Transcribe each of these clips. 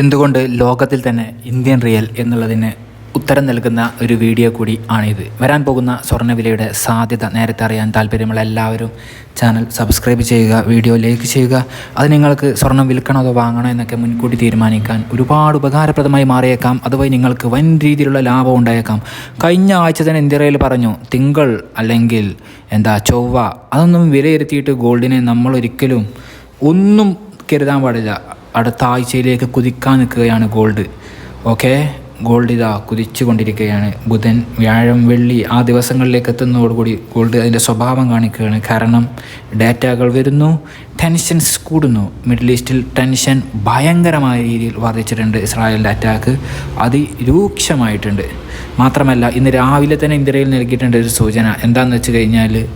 എന്തുകൊണ്ട് ലോകത്തിൽ തന്നെ ഇന്ത്യൻ റിയൽ എന്നുള്ളതിന് ഉത്തരം നൽകുന്ന ഒരു വീഡിയോ കൂടി ആണിത്. വരാൻ പോകുന്ന സ്വർണവിലയുടെ സാധ്യത നേരത്തെ അറിയാൻ താല്പര്യമുള്ള എല്ലാവരും ചാനൽ സബ്സ്ക്രൈബ് ചെയ്യുക വീഡിയോ ലൈക്ക് ചെയ്യുക. അത് നിങ്ങൾക്ക് സ്വർണം വിൽക്കണോ അതോ വാങ്ങണോ എന്നൊക്കെ മുൻകൂട്ടി തീരുമാനിക്കാൻ ഒരുപാട് ഉപകാരപ്രദമായി മാറിയേക്കാം. അതുവഴി നിങ്ങൾക്ക് വൻ രീതിയിലുള്ള ലാഭം ഉണ്ടായേക്കാം. കഴിഞ്ഞ ആഴ്ച തന്നെ ഇന്ത്യയിൽ പറഞ്ഞു തിങ്കൾ അല്ലെങ്കിൽ എന്താ ചൊവ്വ അതൊന്നും വിലയിരുത്തിയിട്ട് ഗോൾഡിനെ നമ്മൾ ഒരിക്കലും ഒന്നും കരുതാൻ പാടില്ല. അടുത്ത ആഴ്ചയിലേക്ക് കുതിക്കാൻ നിൽക്കുകയാണ് ഗോൾഡ്. ഓക്കെ? ഗോൾഡ് ഇതാ കുതിച്ചു കൊണ്ടിരിക്കുകയാണ് ബുധൻ വ്യാഴം വെള്ളി ആ ദിവസങ്ങളിലേക്ക് എത്തുന്നതോടുകൂടി ഗോൾഡ് അതിന്റെ സ്വഭാവം കാണിക്കുകയാണ്. കാരണം ഡാറ്റകൾ വരുന്നു ടെൻഷൻസ് കൂടുന്നു. മിഡിൽ ഈസ്റ്റിൽ ടെൻഷൻ ഭയങ്കരമായ രീതിയിൽ വർദ്ധിച്ചിട്ടുണ്ട് ഇസ്രായേലിന്റെ അറ്റാക്ക്. അതിരൂക്ഷമായിട്ടുണ്ട്. മാത്രമല്ല ഇന്ന് രാവിലെ തന്നെ ഇന്ത്യയിൽ നൽകിയിട്ടുണ്ട് ഒരു സൂചന. എന്താണെന്ന് വെച്ച് കഴിഞ്ഞാൽ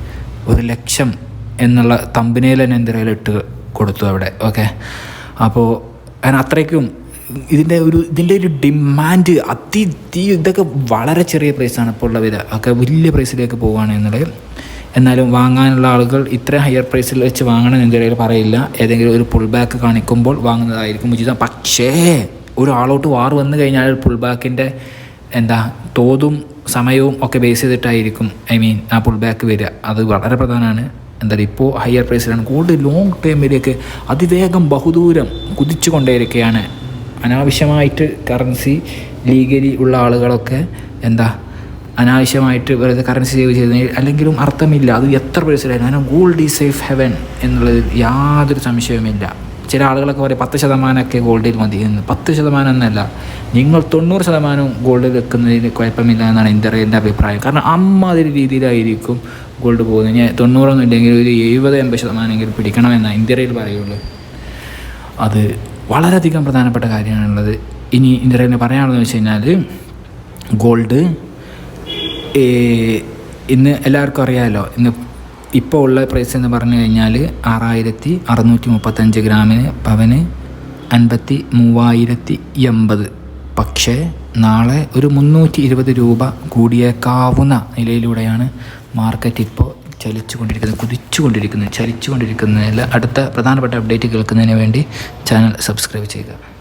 ഒരു ലക്ഷം എന്നുള്ള തമ്പനയിൽ തന്നെ ഇന്ത്യയിൽ ഇട്ട് കൊടുത്തു അവിടെ? ഓക്കെ? അപ്പോൾ കാരണം അത്രയ്ക്കും ഇതിന്റെ ഒരു ഇതിന്റെ ഒരു ഡിമാൻഡ് അതി തീ ഇതൊക്കെ വളരെ ചെറിയ പ്രൈസാണ് ഇപ്പോൾ ഉള്ള വില. ഒക്കെ വലിയ പ്രൈസിലേക്ക് പോവുകയാണ് എന്നുള്ളത്. എന്നാലും വാങ്ങാനുള്ള ആളുകൾ ഇത്ര ഹയർ പ്രൈസിൽ വെച്ച് വാങ്ങണം എന്തെങ്കിലും പറയില്ല. ഏതെങ്കിലും ഒരു പുൾ ബാക്ക് കാണിക്കുമ്പോൾ വാങ്ങുന്നതായിരിക്കും ഉചിതം. പക്ഷേ ഒരാളോട്ട് വാർ വന്നു കഴിഞ്ഞാൽ പുൾ ബാക്കിന്റെ എന്താ തോതും സമയവും ഒക്കെ ബേസ് ചെയ്തിട്ടായിരിക്കും. ഐ മീൻ ആ പുൾ ബാക്ക് വരിക. അത് വളരെ പ്രധാനമാണ്. എന്താ ഇപ്പോൾ ഹയർ പ്രൈസിലാണ് ഗോൾഡ് ലോങ് ടൈമിലേക്ക് അതിവേഗം ബഹുദൂരം കുതിച്ചു കൊണ്ടേയിരിക്കുകയാണ് അനാവശ്യമായിട്ട് കറൻസി ലീഗലി ഉള്ള ആളുകളൊക്കെ എന്താ അനാവശ്യമായിട്ട് വെറുതെ കറൻസി സേവ് ചെയ്ത് അല്ലെങ്കിലും അർത്ഥമില്ല. അത് എത്ര പൈസ കാരണം ഗോൾഡ് ഈ സേഫ് ഹെവൻ എന്നുള്ളതിൽ യാതൊരു സംശയവുമില്ല. ചില ആളുകളൊക്കെ പറയും പത്ത് ശതമാനമൊക്കെ ഗോൾഡിൽ മതി എന്ന്. പത്ത് ശതമാനം എന്നല്ല. നിങ്ങൾ തൊണ്ണൂറ് ശതമാനം ഗോൾഡിൽ വെക്കുന്നതിൽ കുഴപ്പമില്ല എന്നാണ് എന്റെ എന്റെ അഭിപ്രായം. കാരണം അമ്മാതിരി രീതിയിലായിരിക്കും ഗോൾഡ് പോകുന്നത്. ഞാൻ തൊണ്ണൂറൊന്നും ഇല്ലെങ്കിൽ ഒരു എഴുപത് എൺപത് ശതമാനമെങ്കിലും പിടിക്കണമെന്നാണ് ഇന്ത്യയിൽ പറയുള്ളൂ. അത് വളരെയധികം പ്രധാനപ്പെട്ട കാര്യമാണുള്ളത്. ഇനി ഇന്ത്യയിൽ പറയാനുള്ളതെന്ന് വെച്ച് കഴിഞ്ഞാൽ ഗോൾഡ് ഇന്ന് എല്ലാവർക്കും അറിയാമല്ലോ ഇന്ന് ഇപ്പോൾ ഉള്ള പ്രൈസ് എന്ന് പറഞ്ഞു കഴിഞ്ഞാൽ ആറായിരത്തി അറുന്നൂറ്റി മുപ്പത്തഞ്ച് ഗ്രാമിന് പവന് അൻപത്തി മൂവായിരത്തി എൺപത്. പക്ഷേ നാളെ ഒരു മുന്നൂറ്റി ഇരുപത് രൂപ കൂടിയേക്കാവുന്ന നിലയിലൂടെയാണ് മാർക്കറ്റ് ഇപ്പോൾ ചലിച്ചു കൊണ്ടിരിക്കുന്നത് കുതിച്ചു കൊണ്ടിരിക്കുന്നത് ചലിച്ചു കൊണ്ടിരിക്കുന്നതിൽ അടുത്ത പ്രധാനപ്പെട്ട അപ്ഡേറ്റ് കേൾക്കുന്നതിന് വേണ്ടി ചാനൽ സബ്സ്ക്രൈബ് ചെയ്യുക.